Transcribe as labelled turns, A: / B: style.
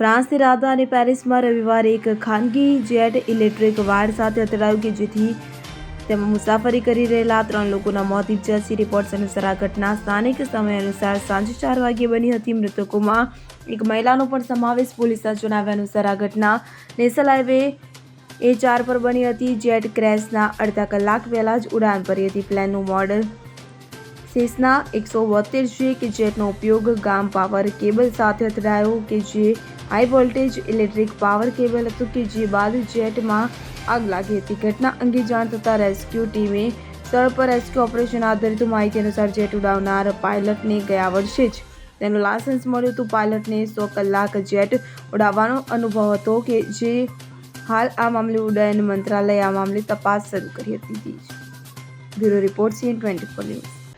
A: ફ્રાન્સની રાજધાની પેરિસમાં રવિવારે એક ખાનગી જેટ ઇલેક્ટ્રિક વાયર સાથે અથડાયું કે જેથી તેમાં મુસાફરી કરી રહેલા ત્રણ લોકોના મોત નીપજ્યા રિપોર્ટ્સ અનુસાર આ ઘટના સ્થાનિક સમય અનુસાર સાંજે ચાર વાગ્યે બની હતી. મૃતકોમાં એક મહિલાનો પણ સમાવેશ પોલીસના જણાવ્યા અનુસાર આ ઘટના નેશનલ હાઈવે એ ચાર પર બની હતી. જેટ ક્રેશના અડધા કલાક પહેલાં જ ઉડાન ભરી હતી. પ્લેનનું મોડલ સેસના એકસો બોતેર છે કે જેટનો ઉપયોગ ગામ પાવર કેબલ સાથે અથડાયો કે જે high voltage electric power cable હતું કે જે બાદ જેટમાં આગ લાગી હતી. ઘટના અંગે જાણ થતાં રેસ્ક્યુ ટીમે સ્થળ પર રેસ્ક્યુ ઓપરેશન ધર્યું માહિતી અનુસાર જેટ ઉડાવનાર પાયલટને ગયા વર્ષે જ તેનું લાયસન્સ મળ્યું હતું. પાયલટને સો કલાક જેટ ઉડાવવાનો અનુભવ હતો કે જે હાલ આ મામલે ઉડ્ડયન મંત્રાલયે આ મામલે તપાસ શરૂ કરી હતી. Bureau report CN twenty four news.